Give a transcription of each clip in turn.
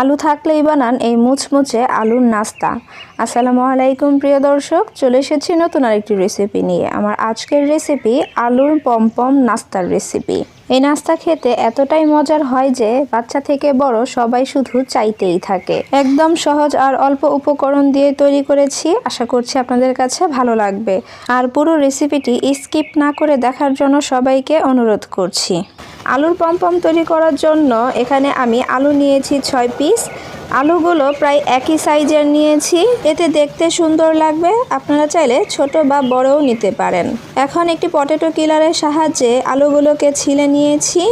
আলু থাকলেই বানান এই মুচমুচে আলুর নাস্তা। আসসালামু আলাইকুম, প্রিয় দর্শক। চলে এসেছি নতুন আরেকটি রেসিপি নিয়ে। আমার আজকের রেসিপি আলুর পমপম নাস্তার রেসিপি এই নাস্তা খেতে এতটাই মজার হয় যে, বাচ্চা থেকে বড় সবাই শুধু চাইতেই থাকে। একদম সহজ আর অল্প উপকরণ দিয়ে তৈরি করেছি। আশা করছি আপনাদের কাছে ভালো লাগবে। আর পুরো রেসিপিটি স্কিপ না করে দেখার জন্য সবাইকে অনুরোধ করছি। আলুর পমপম তৈরি করার জন্য এখানে আমি আলু নিয়েছি ছয় পিস। আলুগুলো প্রায় একই সাইজের নিয়েছি। এতে দেখতে সুন্দর লাগবে। আপনারা চাইলে ছোট বা বড়ও নিতে পারেন। এখন একটি পটেটো কিলারের সাহায্যে আলুগুলোকে ছিলে নিয়েছি।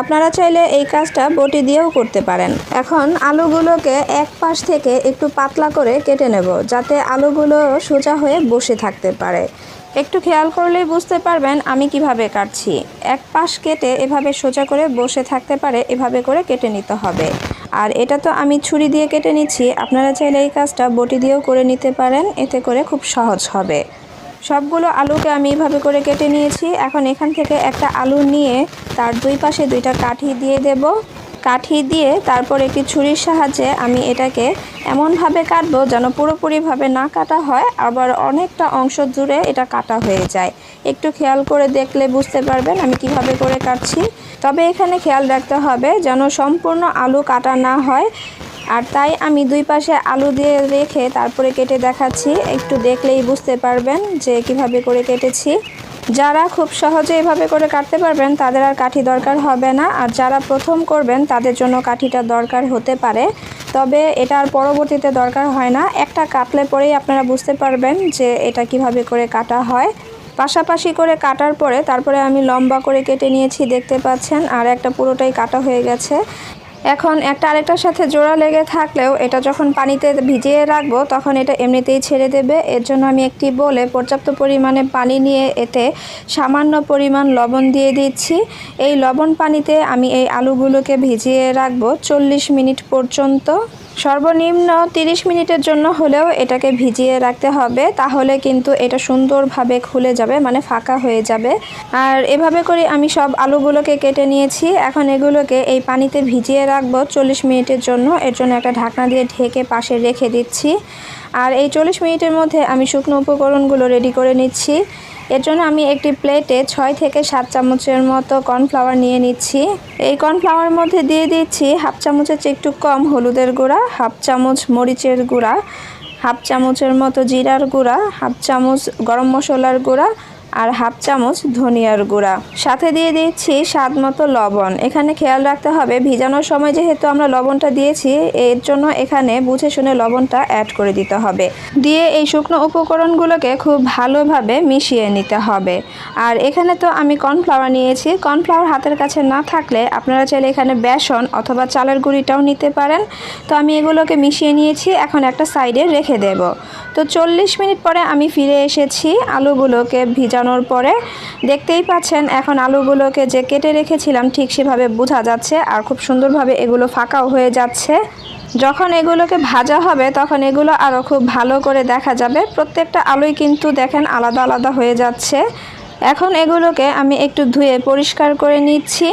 আপনারা চাইলে এই কাজটা বটি দিয়েও করতে পারেন। এখন আলুগুলোকে এক পাশ থেকে একটু পাতলা করে কেটে নেব, যাতে আলুগুলো সোজা হয়ে বসে থাকতে পারে। একটু খেয়াল করলেই বুঝতে পারবেন আমি কীভাবে কাটছি। এক পাশ কেটে এভাবে সোজা করে বসে থাকতে পারে, এভাবে করে কেটে নিতে হবে। আর এটা তো আমি ছুরি দিয়ে কেটে নিচ্ছি, আপনারা চাইলে এই কাজটা বটি দিয়েও করে নিতে পারেন, এতে করে খুব সহজ হবে। সবগুলো আলুকে আমি এইভাবে করে কেটে নিয়েছি। এখন এখান থেকে একটা আলু নিয়ে তার দুই পাশে দুইটা কাঠি দিয়ে দেব। কাঠি দিয়ে তারপর একটি ছুরির সাহায্যে আমি এটাকে এমনভাবে কাটবো যেন পুরোপুরিভাবে না কাটা হয়, আবার অনেকটা অংশ জুড়ে এটা কাটা হয়ে যায়। একটু খেয়াল করে দেখলে বুঝতে পারবেন আমি কীভাবে করে কাটছি। তবে এখানে খেয়াল রাখতে হবে যেন সম্পূর্ণ আলু কাটা না হয়। আর তাই আমি দুই পাশে আলু দিয়ে রেখে তারপরে কেটে দেখাচ্ছি। একটু দেখলেই বুঝতে পারবেন যে কীভাবে করে কেটেছি। যারা খুব সহজে এভাবে করে কাটতে পারবেন, তাদের আর কাঠি দরকার হবে না। আর যারা প্রথম করবেন, তাদের জন্য কাঠিটা দরকার হতে পারে। তবে এটা আর পরবর্তীতে দরকার হয় না। একটা কাটলে পরেই আপনারা বুঝতে পারবেন যে এটা কীভাবে করে কাটা হয়। পাশাপাশি করে কাটার পরে, তারপরে আমি লম্বা করে কেটে নিয়েছি, দেখতে পাচ্ছেন। আর একটা পুরোটাই কাটা হয়ে গেছে। এখন একটা আরেকটার সাথে জোড়া লেগে থাকলেও এটা যখন পানিতে ভিজিয়ে রাখব, তখন এটা এমনিতেই ছেড়ে দেবে। এর জন্য আমি একটি বলে পর্যাপ্ত পরিমাণে পানি নিয়ে এতে সামান্য পরিমাণ লবণ দিয়ে দিচ্ছি। এই লবণ পানিতে আমি এই আলুগুলোকে ভিজিয়ে রাখব চল্লিশ মিনিট পর্যন্ত। সর্বনিম্ন 30 মিনিটের জন্য হলেও এটাকে ভিজিয়ে রাখতে হবে, তাহলে কিন্তু এটা সুন্দরভাবে খুলে যাবে মানে ফাঁকা হয়ে যাবে। আর এভাবে করে আমি সব আলুগুলোকে কেটে নিয়েছি। এখন এগুলোকে এই পানিতে ভিজিয়ে রাখব চল্লিশ মিনিটের জন্য। এর জন্য একটা ঢাকনা দিয়ে ঢেকে পাশে রেখে দিচ্ছি। আর এই চল্লিশ মিনিটের মধ্যে আমি শুকনো উপকরণগুলো রেডি করে নিচ্ছি। এর জন্য আমি একটি প্লেটে ছয় থেকে সাত চামচের মতো কর্নফ্লাওয়ার নিয়ে নিচ্ছি। এই কর্নফ্লাওয়ার মধ্যে দিয়ে দিচ্ছি হাফ চামচের চেয়ে একটু কম হলুদের গুঁড়া, হাফ চামচ মরিচের গুঁড়া, হাফ চামচের মতো জিরার গুঁড়া, হাফ চামচ গরম মশলার গুঁড়া আর হাফ চামচ ধনিয়ার গুঁড়া। সাথে দিয়ে দিচ্ছি স্বাদ মতো লবণ। এখানে খেয়াল রাখতে হবে, ভিজানোর সময় যেহেতু আমরা লবণটা দিয়েছি, এর জন্য এখানে বুঝে শুনে লবণটা অ্যাড করে দিতে হবে। দিয়ে এই শুকনো উপকরণগুলোকে খুব ভালোভাবে মিশিয়ে নিতে হবে। আর এখানে তো আমি কর্নফ্লাওয়ার নিয়েছি। কর্নফ্লাওয়ার হাতের কাছে না থাকলে আপনারা চাইলে এখানে বেসন অথবা চালের গুঁড়িটাও নিতে পারেন। তো আমি এগুলোকে মিশিয়ে নিয়েছি, এখন একটা সাইডে রেখে দেব। তো চল্লিশ মিনিট পরে আমি ফিরে এসেছি। আলুগুলোকে ভিজানোর পরে দেখতেই পাচ্ছেন এখন আলুগুলোকে যে কেটে রেখেছিলাম ঠিক সেভাবে বোঝা যাচ্ছে আর খুব সুন্দরভাবে এগুলো ফাঁকাও হয়ে যাচ্ছে। যখন এগুলোকে ভাজা হবে তখন এগুলো আরও খুব ভালো করে দেখা যাবে। প্রত্যেকটা আলুই কিন্তু দেখেন আলাদা আলাদা হয়ে যাচ্ছে। এখন এগুলোকে আমি একটু ধুয়ে পরিষ্কার করে নিচ্ছি।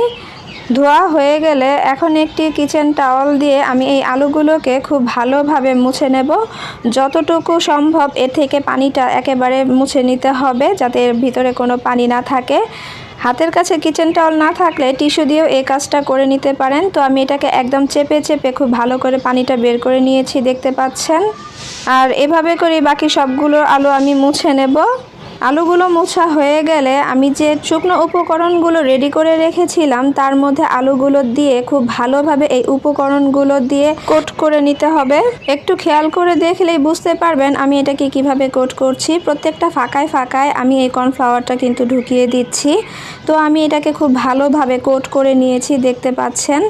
ধোয়া হয়ে গেলে এখন একটি কিচেন টাওয়াল দিয়ে আমি এই আলুগুলোকে খুব ভালোভাবে মুছে নেব। যতটুকু সম্ভব এর থেকে পানিটা একেবারে মুছে নিতে হবে যাতে এর ভিতরে কোনো পানি না থাকে। হাতের কাছে কিচেন টাওয়াল না থাকলে টিস্যু দিয়েও এই কাজটা করে নিতে পারেন। তো আমি এটাকে একদম চেপে চেপে খুব ভালো করে পানিটা বের করে নিয়েছি, দেখতে পাচ্ছেন। আর এভাবে করে বাকি সবগুলো আলু আমি মুছে নেব। আলুগুলো মোছা হয়ে গেলে আমি যে শুকনো উপকরণগুলো রেডি করে রেখেছিলাম, তার মধ্যে আলুগুলো দিয়ে খুব ভালোভাবে এই উপকরণগুলো দিয়ে কোট করে নিতে হবে। একটু খেয়াল করে দেখলেই বুঝতে পারবেন আমি এটাকে কীভাবে কোট করছি। প্রত্যেকটা ফাঁকায় ফাঁকায় আমি এই কর্নফ্লাওয়ারটা কিন্তু ঢুকিয়ে দিচ্ছি। তো আমি এটাকে খুব ভালোভাবে কোট করে নিয়েছি, দেখতে পাচ্ছেন।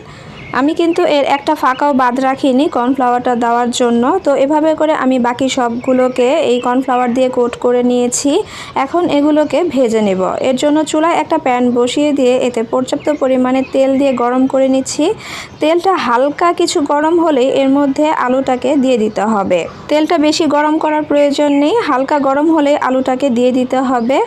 আমি কিন্তু এর একটা ফাঁকাও বাদ রাখিনি কর্নফ্লাওয়ারটা দেওয়ার জন্য। তো এভাবে করে আমি বাকি সবগুলোকে এই কর্নফ্লাওয়ার দিয়ে কোট করে নিয়েছি। এখন এগুলোকে ভেজে নেব। এর জন্য চুলায় একটা প্যান বসিয়ে দিয়ে এতে পর্যাপ্ত পরিমাণে তেল দিয়ে গরম করে নিচ্ছি। তেলটা হালকা কিছু গরম হলেই এর মধ্যে আলুটাকে দিয়ে দিতে হবে। তেলটা বেশি গরম করার প্রয়োজন নেই। হালকা গরম হলে আলুটাকে দিয়ে দিতে হবে।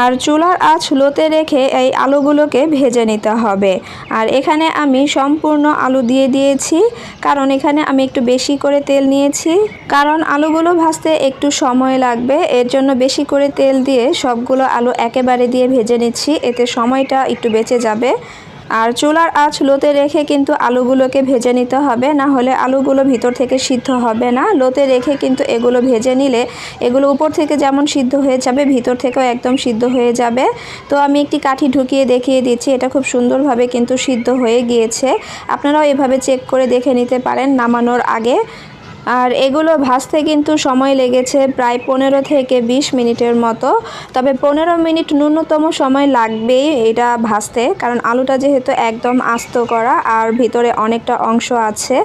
আর চুলার আঁচ লোতে রেখে এই আলুগুলোকে ভেজে নিতে হবে। আর এখানে আমি সম্পূর্ণ আলু দিয়ে দিয়েছি, কারণ এখানে আমি একটু বেশি করে তেল নিয়েছি। কারণ আলুগুলো ভাজতে একটু সময় লাগবে, এর জন্য বেশি করে তেল দিয়ে সবগুলো আলু একেবারে দিয়ে ভেজে নিচ্ছি, এতে সময়টা একটু বেঁচে যাবে। আর চুলার আঁচ লোতে রেখে কিন্তু আলুগুলোকে ভেজে নিতে হবে। না হলে আলুগুলো ভিতর থেকে সিদ্ধ হবে না। লোতে রেখে কিন্তু এগুলো ভেজে নিলে এগুলো উপর থেকে যেমন সিদ্ধ হয়ে যাবে, ভিতর থেকেও একদম সিদ্ধ হয়ে যাবে। তো আমি একটি কাঠি ঢুকিয়ে দেখিয়ে দিচ্ছি। এটা খুব সুন্দরভাবে কিন্তু সিদ্ধ হয়ে গিয়েছে। আপনারাও এভাবে চেক করে দেখে নিতে পারেন নামানোর আগে। আর এগুলো ভাজতে কিন্তু সময় লেগেছে প্রায় পনেরো থেকে বিশ মিনিটের মতো। তবে পনেরো মিনিট ন্যূনতম সময় লাগবেই এটা ভাজতে, কারণ আলুটা যেহেতু একদম আস্ত করা আর ভিতরে অনেকটা অংশ আছে।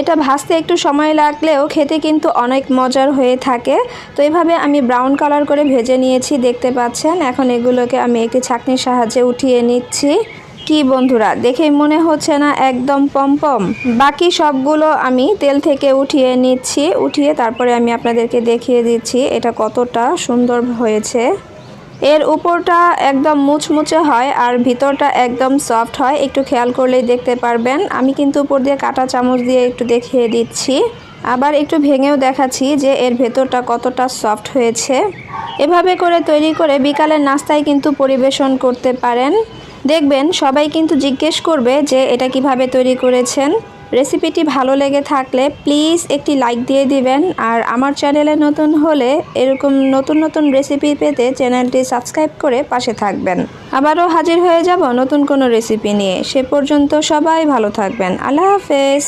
এটা ভাজতে একটু সময় লাগলেও খেতে কিন্তু অনেক মজার হয়ে থাকে। তো এইভাবে আমি ব্রাউন কালার করে ভেজে নিয়েছি, দেখতে পাচ্ছেন? এখন এগুলোকে আমি একটি ছাঁকনির সাহায্যে উঠিয়ে নিচ্ছি। কি বন্ধুরা দেখেই মনে হচ্ছে না একদম পমপম। বাকি সবগুলো আমি তেল থেকে উঠিয়ে নিচ্ছি, উঠিয়ে তারপরে আমি আপনাদেরকে দেখিয়ে দিচ্ছি এটা কতটা সুন্দর হয়েছে। এর উপরটা একদম মুচমুচে হয় আর ভিতরটা একদম সফট হয়, একটু খেয়াল করলেই দেখতে পারবেন। আমি কিন্তু উপর দিয়ে কাটা চামচ দিয়ে একটু দেখিয়ে দিচ্ছি। আবার একটু ভেঙেও দেখাচ্ছি যে এর ভেতরটা কতটা সফট হয়েছে। এভাবে করে তৈরি করে বিকালের নাস্তায় কিন্তু পরিবেশন করতে পারেন। দেখবেন সবাই কিন্তু জিজ্ঞেস করবে যে এটা কীভাবে তৈরি করেছেন। রেসিপিটি ভালো লেগে থাকলে প্লিজ একটি লাইক দিয়ে দিবেন। আর আমার চ্যানেলে নতুন হলে এরকম নতুন নতুন রেসিপি পেতে চ্যানেলটি সাবস্ক্রাইব করে পাশে থাকবেন। আবারও হাজির হয়ে যাব নতুন কোনো রেসিপি নিয়ে। সে পর্যন্ত সবাই ভালো থাকবেন। আল্লাহ হাফেজ।